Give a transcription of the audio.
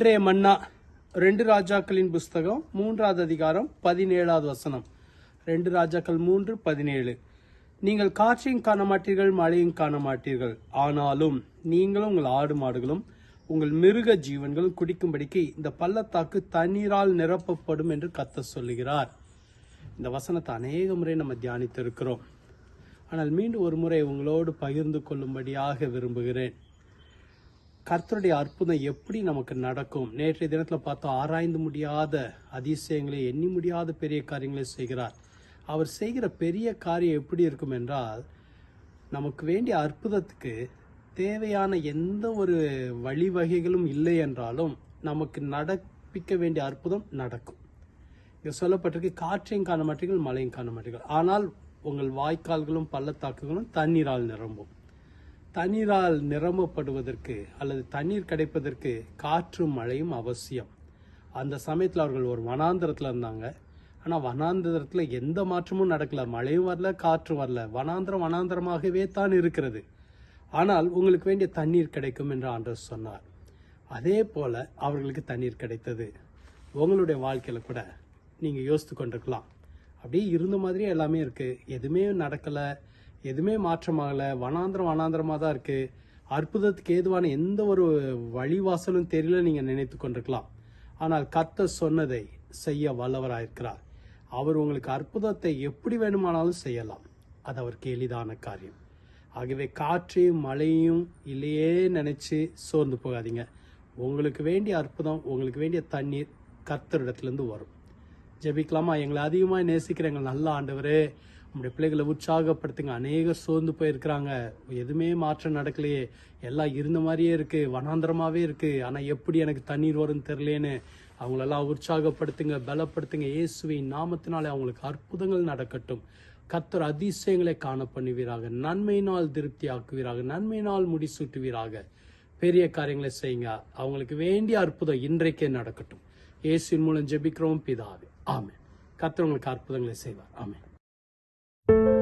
இன்றைய மன்னா ரெண்டு ராஜாக்களின் புஸ்தகம் மூன்றாவது அதிகாரம் பதினேழாவது வசனம். ரெண்டு ராஜாக்கள் மூன்று பதினேழு. நீங்கள் காற்றையும் காண மாட்டீர்கள் மழையும் காண மாட்டீர்கள் ஆனாலும் நீங்களும் உங்கள் ஆடு மாடுகளும் உங்கள் மிருக ஜீவன்களும் குடிக்கும்படிக்கு இந்த பள்ளத்தாக்கு தண்ணீரால் நிரப்பப்படும் என்று கத்த சொல்லுகிறார். இந்த வசனத்தை அநேக முறை நம்ம தியானித்திருக்கிறோம். ஆனால் மீண்டும் ஒரு முறை உங்களோடு பகிர்ந்து கொள்ளும்படியாக விரும்புகிறேன். கர்த்தருடைய அற்புதம் எப்படி நமக்கு நடக்கும்? நேற்றைய தினத்தில் பார்த்தோம் ஆராய்ந்து முடியாத அதிசயங்களை எண்ணி முடியாத பெரிய காரியங்களை செய்கிறார். அவர் செய்கிற பெரிய காரியம் எப்படி இருக்கும் என்றால் நமக்கு வேண்டிய அற்புதத்துக்கு தேவையான எந்த ஒரு வழிவகைகளும் இல்லை என்றாலும் நமக்கு நடப்பிக்க வேண்டிய அற்புதம் நடக்கும். இங்கே சொல்லப்பட்டிருக்கு காற்றையும் காண மாட்டீர்கள் மழையும் காண மாட்டீர்கள். ஆனால் உங்கள் வாய்க்கால்களும் பள்ளத்தாக்குகளும் தண்ணீரால் நிரம்பும். தண்ணீரால் நிரம்பப்படுவதற்கு அல்லது தண்ணீர் கிடைப்பதற்கு காற்றும் மழையும் அவசியம். அந்த சமயத்தில் அவர்கள் ஒரு வனாந்திரத்தில் இருந்தாங்க. ஆனால் வனாந்திரத்தில் எந்த மாற்றமும் நடக்கல. மழையும் வரல காற்றும் வரல. வனாந்திரம் வனாந்திரமாகவே தான் இருக்கிறது. ஆனால் உங்களுக்கு வேண்டிய தண்ணீர் கிடைக்கும் என்று ஆண்டர் சொன்னார். அதே போல அவர்களுக்கு தண்ணீர் கிடைத்தது. உங்களுடைய வாழ்க்கையில் கூட நீங்கள் யோசித்து கொண்டிருக்கலாம். அப்படியே இருந்த மாதிரியே எல்லாமே இருக்குது எதுவுமே நடக்கலை. எதுவுமே மாற்றமாகல. வனாந்திரம் வனாந்திரமா தான் இருக்கு. அற்புதத்துக்கு ஏதுவான எந்த ஒரு வழிவாசலும் தெரியல நீங்க நினைத்து கொண்டிருக்கலாம். ஆனால் கர்த்தர் சொன்னதை செய்ய வல்லவராயிருக்கிறார் அவர் உங்களுக்கு அற்புதத்தை எப்படி வேணுமானாலும் செய்யலாம். அது அவருக்கு எளிதான காரியம். ஆகவே காற்றையும் மழையும் இல்லையே நினைச்சு சோர்ந்து போகாதீங்க. உங்களுக்கு வேண்டிய அற்புதம் உங்களுக்கு வேண்டிய தண்ணீர் கர்த்தரிடத்துலேருந்து வரும். ஜெபிக்கலாமா? எங்களை அதிகமாக நேசிக்கிற எங்கள் நல்ல ஆண்டவரே நம்முடைய பிள்ளைகளை உற்சாகப்படுத்துங்க. அநேகர் சோர்ந்து போயிருக்கிறாங்க. எதுவுமே மாற்றம் நடக்கலையே. எல்லாம் இருந்த மாதிரியே இருக்கு. வனாந்திரமாவே இருக்கு. ஆனா எப்படி எனக்கு தண்ணீர் வரும்னு தெரியலேன்னு. அவங்களெல்லாம் உற்சாகப்படுத்துங்க பலப்படுத்துங்க. இயேசுவின் நாமத்தினாலே அவங்களுக்கு அற்புதங்கள் நடக்கட்டும். கத்தர் அதிசயங்களை காண பண்ணுவீராக. நன்மையினால் திருப்தி ஆக்குவீராக நன்மையினால் முடிசூட்டுவீராக. பெரிய காரியங்களை செய்யுங்க. அவங்களுக்கு வேண்டிய அற்புதம் இன்றைக்கே நடக்கட்டும். இயேசுவின் மூலம் ஜெபிக்கிறோம் பிதாவே. ஆமே கத்தர் உங்களுக்கு அற்புதங்களை செய்வார். thank you